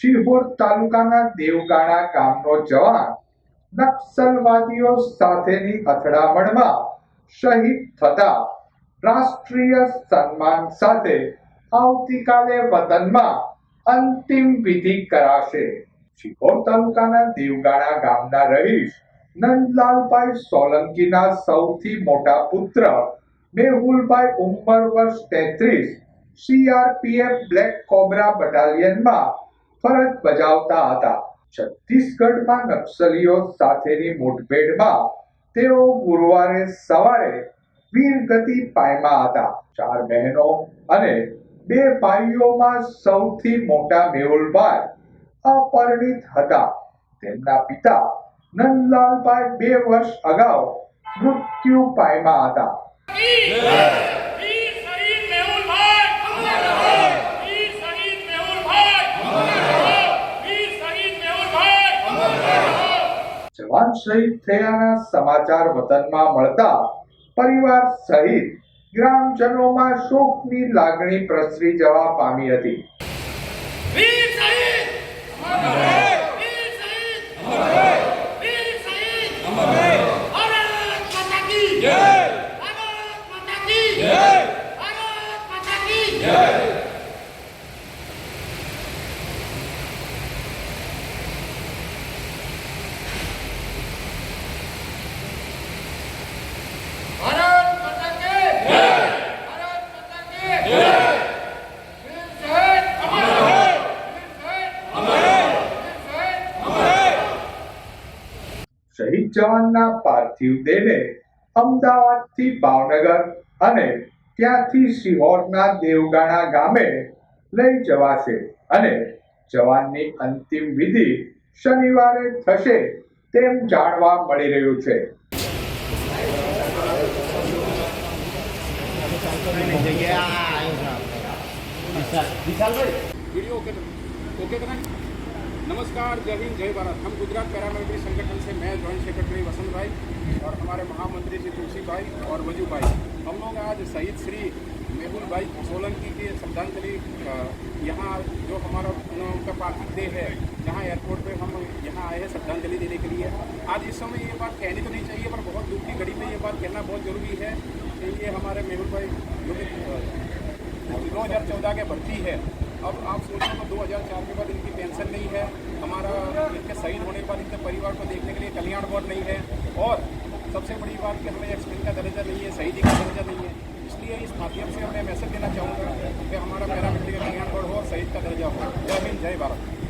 શિહોર તાલુકાના દેવગાણા ગામનો જવાન, નક્સલવાદીઓ સાથેની અથડામણમાં શહીદ થતા રાષ્ટ્રીય સન્માન સાથે આવતીકાલે વતનમાં અંતિમ વિધિ કરાશે. શિહોર તાલુકાના દેવગાણા ગામના રહીશ નંદલાલભાઈ સોલંકીના સૌથી મોટા પુત્ર મેહુલભાઈ ઉંમર વર્ષ તેત્રીસ સીઆરપીએફ બ્લેક કોબરા બટાલિયનમાં ફરજ બજાવતા હતા. છત્તીસગઢમાં નક્સલીઓ સાથેની મુઠભેડમાં તેઓ ગુરુવારે સવારે વીરગતિ પાયમાં હતા. ચાર બહેનો અને બે ભાઈઓમાં સૌથી મોટા મેહુલભાઈ અપરિણિત હતા. તેમના પિતા નંદલાલભાઈ બે વર્ષ અગાઉ મૃત્યુ પાયમાં હતા વીર શહીદ મેહુલભાઈ વીર શહીદ મેહુલભાઈ વીર શહીદ મેહુલભાઈ જવાન શહીદ થયાના સમાચાર વતનમાં મળતા પરિવાર સહિત ગ્રામજનોમાં શોકની લાગણી પ્રસરી જવા પામી હતી. વીર ભારત માતા કી જય ભારત માતા કી જય વીર શહીદ અમર રહો વીર શહીદ અમર રહો વીર શહીદ અમર રહો શહીદ જવાનના પાર્થિવ દેહને અમદાવાદથી ભાવનગર અને ત્યાંથી સિહોરના દેવગાણા ગામે લઈ જવાશે અને જવાનની અંતિમ વિધિ શનિવારે થશે તેમ જાણવા મળી રહ્યું છે. વિશાલભાઈ ઓકે ઓકે नमस्कार, जय हिंद, जय भारत। हम गुजरात पैरामिलिट्री संगठन से मैं, जॉइंट सेक्रेटरी वसंत भाई और हमारे महामंत्री श्री तुलसी भाई और वज़ू भाई। हम लोग आज शहीद श्री मेहुल भाई सोलंकी की श्रद्धांजलि यहाँ जो हमारा उनका पार्थिव देह है यहाँ एयरपोर्ट पे हम यहाँ आए हैं श्रद्धांजलि देने के लिए। आज इस समय ये बात कहनी तो नहीं चाहिए, पर बहुत दुख की घड़ी में ये बात कहना बहुत ज़रूरी है कि ये हमारे मेहुल भाई, जो कि दो हज़ार चौदह के भर्ती है अब आप सोचो तो दो हज़ार चार के बाद इनकी पेंशन नहीं है, हमारा इनके शहीद होने के बाद इनके परिवार को देखने के लिए कल्याण बोर्ड नहीं है। और सबसे बड़ी बात कि हमें एक्सपिन का दर्जा नहीं है, शहीदी का दर्जा नहीं है। इसलिए इस माध्यम से मैं मैसेज देना चाहूँगा कि हमारा पैरामिलिट्री का कल्याण बोर्ड हो और शहीद का दर्जा हो। जय हिंद, जय भारत।